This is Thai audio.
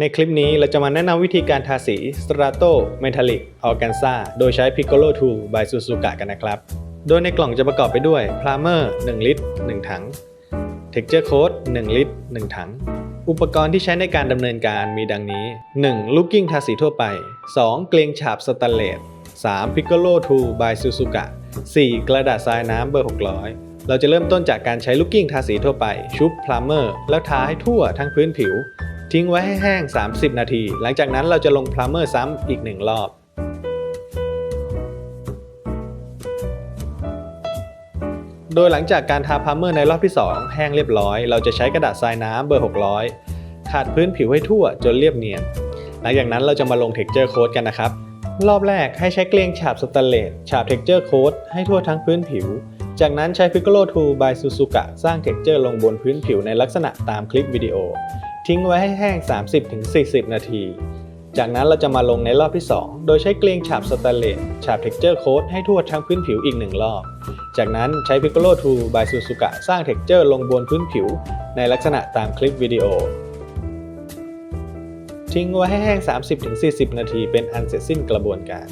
ในคลิปนี้เราจะมาแนะนำวิธีการทาสี Strato Metallic Organza โดยใช้ Piccolo 2 by Suzuka กันนะครับ โดยในกล่องจะประกอบไปด้วย Primer 1 ลิตร 1 ถัง Texture Coat 1 ลิตร 1 ถัง อุปกรณ์ที่ใช้ในการดำเนินการมีดังนี้ 1. Looking ทาสีทั่วไป 2. เกลียงฉาบสแตนเลส 3. Piccolo 2 by Suzuka 4. กระดาษทรายน้ำเบอร์ 600เราจะเริ่มต้นจากการใช้ Looking ทาสีทั่วไป ชุบ Primer แล้วทาให้ทั่วทั้งพื้นผิว ทิ้งไว้ให้แห้ง 30 นาที หลังจากนั้นเราจะลง Primer ซ้ำอีก1รอบ โดยหลังจากการทาพาร์เมอร์ในรอบที่ 2 แห้งเรียบร้อย เราจะใช้กระดาษทรายน้ำเบอร์ 600ขาดพื้นผิวให้ทั่วจนเรียบเนียน หลังจากนั้นเราจะมาลง Texture Coat กันนะครับ รอบแรกให้ใช้เกลียงฉาบสแตนเลสฉาบ Texture Coat ให้ทั่วทั้งพื้นผิว จากนั้นใช้ Piccolo 2 by Suzuka สร้าง Texture ลงบนพื้นผิวในลักษณะตามคลิปวิดีโอ ทิ้งไว้ให้แห้ง 30-40 นาที จากนั้นเราจะมาลงในรอบที่ 2 โดยใช้เกลียงฉาบสแตนเลสฉาบ Texture Coat ให้ทั่วทั้งพื้นผิวอีกหนึ่งรอบ จากนั้นใช้ Piccolo 2 by Suzuka สร้าง Texture ลงบนพื้นผิว ในลักษณะตามคลิปวิดีโอ ทิ้งไว้ให้แห้ง 30-40 นาทีเป็นอันเสร็จสิ้นกระบวนการ